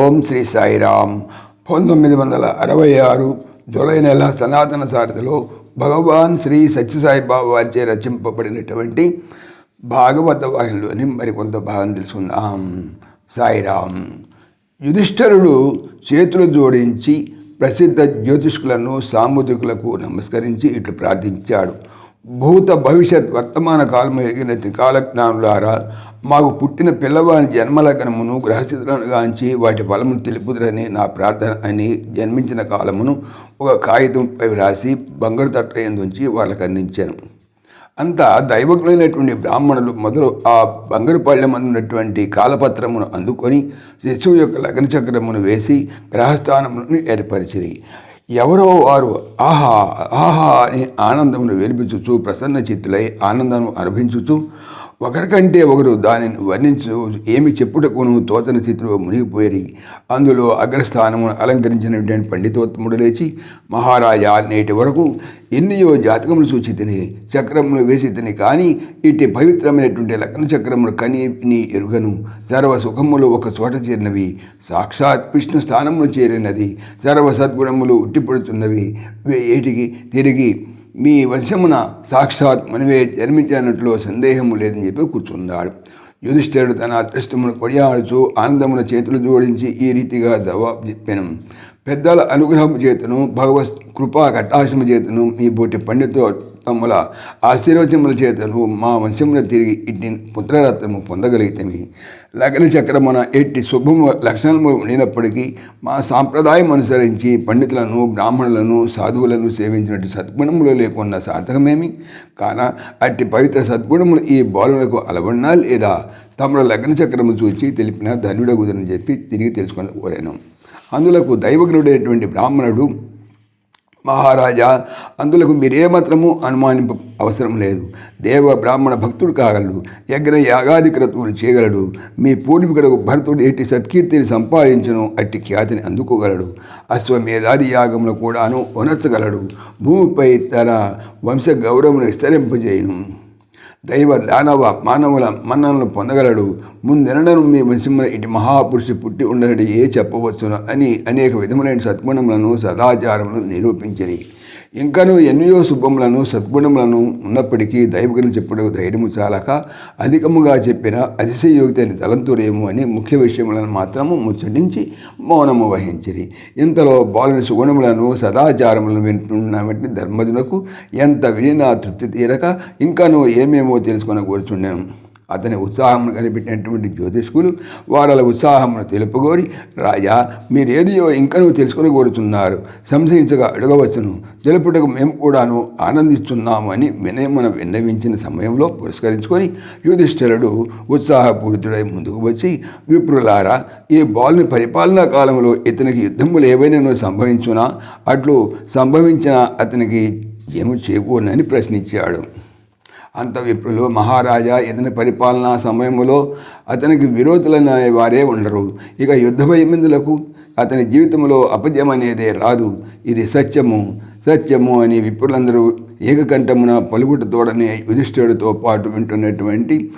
ఓం శ్రీ సాయిరామ్ పంతొమ్మిది వందల అరవై ఆరు జూలై నెల సనాతన సారథిలో భగవాన్ శ్రీ సత్యసాయి బాబా వారిచే రచింపబడినటువంటి భాగవత వాహినిలోని మరికొంత భాగం తెలుసుకుందాం. సాయిరామ్ యుధిష్ఠరుడు చేతులు జోడించి ప్రసిద్ధ జ్యోతిష్కులను సాముద్రికులకు నమస్కరించి ఇట్లు ప్రార్థించాడు. భూత భవిష్యత్ వర్తమాన కాలము ఎరిగిన త్రికాలజ్ఞానులారా మాకు పుట్టిన పిల్లవాని జన్మలగ్నమును గ్రహస్థితులను గాంచి వాటి ఫలమును తెలుపుదరని నా ప్రార్థన అని జన్మించిన కాలమును ఒక కాగితంపై వ్రాసి బంగారు తట్టయందుంచి వాళ్ళకు అందించాను. అంతా దైవజ్ఞులైనటువంటి బ్రాహ్మణులు మొదలు ఆ బంగారు పళ్ళెం ఉన్నటువంటి కాలపత్రమును అందుకొని శిశువు యొక్క లగ్న చక్రమును వేసి గ్రహస్థానమును ఏర్పరిచిరి. ఎవరో వారు ఆహా ఆహా అని ఆనందమును వెలిపించుచు ప్రసన్న చిత్తులై ఆనందం అనుభవించుచు ఒకరికంటే ఒకరు దానిని వర్ణించు ఏమి చెప్పుటకును తోచని స్థితిలో మునిగిపోయి అందులో అగ్రస్థానమును అలంకరించినటువంటి పండితోత్తముడు లేచి మహారాజా నేటి వరకు ఎన్నయో జాతకములు చూచి తిని చక్రములు వేసి తిని కానీ ఇట్టి పవిత్రమైనటువంటి లగ్న చక్రములు కని నీ ఎరుగను. సర్వ సుఖములు ఒక చోట చేరినవి. సాక్షాత్ విష్ణు స్థానములు చేరినది. సర్వ సద్గుణములు ఉట్టిపడుతున్నవి. ఏటికి తిరిగి మీ వశమున సాక్షాత్ మనవే జన్మించినట్లు సందేహము లేదని చెప్పి కూర్చున్నాడు. యుధిష్ఠిరుడు తన అదృష్టమును కొడియాడుచు ఆనందమున చేతులు జోడించి ఈ రీతిగా జవాబు చెప్పాను. పెద్దల అనుగ్రహము చేతను భగవత్ కృపా కటాక్షము చేతను మీ బోటి తమ్ముల ఆశీర్వచముల చేతను మా వంశములు తిరిగి ఇట్టి పుత్రరత్నము పొందగలిగితేమి. లగ్న చక్రమున ఎట్టి శుభము లక్షణము లేనప్పటికీ మా సాంప్రదాయం అనుసరించి పండితులను బ్రాహ్మణులను సాధువులను సేవించినట్టు సద్గుణములు లేకున్న సార్థకమేమి? కాన అట్టి పవిత్ర సద్గుణములు ఈ బాలులకు అలవడినా లేదా? తమరు లగ్న చక్రము చూచి తెలిపిన ధన్యుడగుదని చెప్పి తిరిగి తెలుసుకొని కోరాను అందులకు దైవజ్ఞుడైనటువంటి బ్రాహ్మణుడు మహారాజా అందులకు మీరేమాత్రము అనుమానింప అవసరం లేదు. దేవ బ్రాహ్మణ భక్తుడు కాగలడు యజ్ఞ యాగాది క్రతువులు చేయగలడు మీ పూర్వీకుడు భరతుడు ఎట్టి సత్కీర్తిని సంపాదించను అట్టి ఖ్యాతిని అందుకోగలడు. అశ్వమేధాది యాగములు కూడాను ఉనర్చగలడు. భూమిపై తన వంశ గౌరవమును విస్తరింపజేయను. దైవ దానవ మానవుల మన్నలను పొందగలడు. ముందెనడను మీ వంశమున ఇటు మహాపురుషు పుట్టి ఉండనని ఏ చెప్పవచ్చును అని అనేక విధములైన సద్గుణములను సదాచారములను నిరూపించని ఇంకను ఎన్నయో శుభములను సద్గుణములను ఉన్నప్పటికీ దైవగులు చెప్పుడు ధైర్యము చాలక అధికముగా చెప్పిన అతిశయోక్తి అని తలంతురేమో అని ముఖ్య విషయములను మాత్రము ముచ్చటించి మౌనము వహించిరి. ఇంతలో బాలుని సుగుణములను సదాచారములను వింటున్న వెంటనే ధర్మజునకు ఎంత వినినా తృప్తి తీరక ఇంకనూ ఏమేమో తెలుసుకొని కూర్చుండాను అతని ఉత్సాహం కనిపెట్టినటువంటి జ్యోతిష్కులు వారల ఉత్సాహమును తెలుపుకోరి రాజా మీరేదియో ఇంకనూ తెలుసుకుని కోరుతున్నారు సంశయించగా అడగవచ్చును. తెలుపుటకు మేము కూడాను ఆనందిస్తున్నాము అని వినయమున విన్నవించిన సమయంలో పురస్కరించుకొని యుధిష్ఠిరుడు ఉత్సాహపూరితుడై ముందుకు వచ్చి విప్రులారా ఈ బాలుని పరిపాలనా కాలంలో ఇతనికి యుద్ధములు ఏవైనా సంభవించునా? అట్లు సంభవించిన అతనికి ఏమి చేయకూడనని ప్రశ్నించాడు. అంత విప్రులు మహారాజా ఇతని పరిపాలనా సమయంలో అతనికి విరోధులైన వారే ఉండరు. ఇక యుద్ధ భయమిందులకు అతని జీవితంలో అపజయం అనేదే రాదు. ఇది సత్యము. సత్యము అని విప్రులందరూ ఏకకంఠమున పలుగుట తోడని యుధిష్ఠుడితో పాటు వింటున్నటువంటి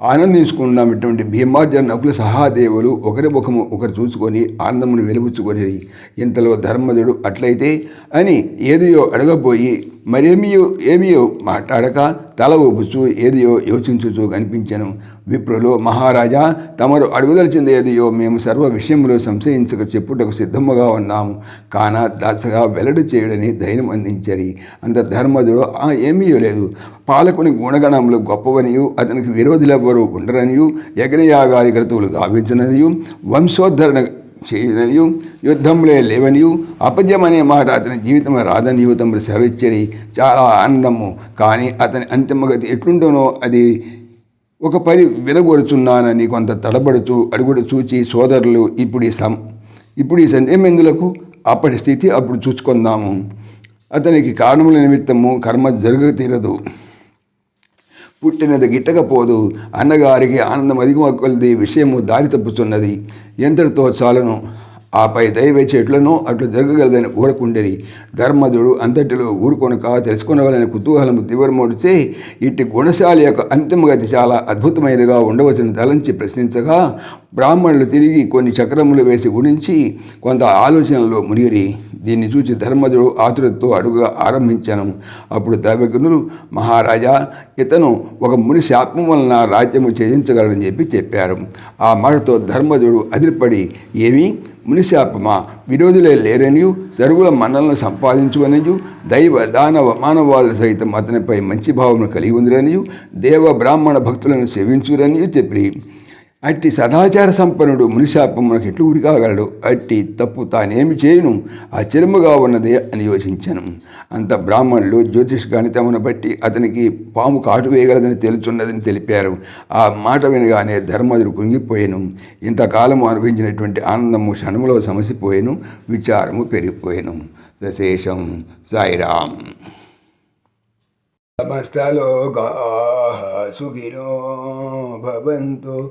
ఆనందించుకున్నటువంటి భీమార్జన నకుల సహాదేవులు ఒకరి ముఖము ఒకరు చూసుకొని ఆనందమును వెలుగుచ్చుకొని ఇంతలో ధర్మజుడు అట్లయితే అని ఏదియో అడగబోయి మరేమియో ఏమియో మాట్లాడక తల ఊపుచూ ఏదియో యోచించుచూ కనిపించను. విప్రులు మహారాజా తమరు అడుగుదలిచింది ఏదియో మేము సర్వ విషయంలో సంశయించక చెప్పుటకు సిద్ధముగా ఉన్నాము. కాన దాసగా వెల్లడి చేయడని ధైర్యం అందించరి. అంత ధర్మజుడు ఆ ఏమీ లేదు. పాలకుని గుణగణములు గొప్పవనియు అతనికి విరోధులెవ్వరూ ఉండరనియు యజ్ఞయాగాది క్రతువులు గావించననియు వంశోద్ధరణ చేయదనియు యుద్ధంలో లేవనియు. అపజయం అనే మాట అతని జీవితం రాదనియు తమరు సెలవిచ్చరి చాలా ఆనందము. కానీ అతని అంతిమగతి ఎట్లుండనో అది ఒక పని వినగొడుచున్నానని కొంత తడబడుతూ అడుగుడు చూచి సోదరులు ఇప్పుడు ఈ సం ఇప్పుడు ఈ సందేమెందులకు అప్పటి స్థితి అప్పుడు చూసుకుందాము. అతనికి కారణముల నిమిత్తము కర్మ జరుగ తీరదు. పుట్టినది గిట్టకపోదు. అన్నగారికి ఆనందం అధికమకొలది విషయము దారి తప్పుతున్నది. ఎంతటితో చాలును? ఆపై దైవ చెట్లను అట్లు జరగగలదని ఊరకుండేది ధర్మధుడు అంతటిలో ఊరుకొనక తెలుసుకునవలని కుతూహలము తీవ్రమూడితే ఇట్టి గుణశాలి యొక్క అంతిమగతి చాలా అద్భుతమైనదిగా ఉండవచ్చని తలంచి ప్రశ్నించగా బ్రాహ్మణులు తిరిగి కొన్ని చక్రములు వేసి గుణించి కొంత ఆలోచనలో మునిగిరి. దీన్ని చూసి ధర్మజుడు ఆతురతో అడుగుగా ఆరంభించాను. అప్పుడు దైవజ్ఞులు మహారాజా ఇతను ఒక ముని శాపం వలన రాజ్యము ఛేదించగలడని చెప్పి చెప్పారు. ఆ మాటతో ధర్మజుడు అదిరిపడి ఏమి? మునిశాపమా విరోధులే లేరనియు సరువుల మన్నలను సంపాదించువనియు దైవ దానవ మానవాదుల సైతం అతనిపై మంచి భావమును కలిగి ఉందిరనియు దేవ బ్రాహ్మణ భక్తులను సేవించురనియు చెప్పి అట్టి సదాచార సంపన్నుడు మునిశాపమునకు ఎట్లు గురి కాగలడు? అట్టి తప్పు తానేమి చేయను? ఆశ్చర్యముగా ఉన్నదే అని యోచించాను. అంత బ్రాహ్మణులు జ్యోతిష్ గణితమును బట్టి అతనికి పాము కాటు వేయగలదని తెలుచున్నదని తెలిపారు. ఆ మాట వినగానే ధర్మదుడు కుంగిపోయాను. ఇంతకాలము అనుభవించినటువంటి ఆనందము క్షణములో సమసిపోయాను. విచారము పెరిగిపోయాను. సశేషం సాయిరామ్. సమస్తలోకాः సుఖినో భవంతు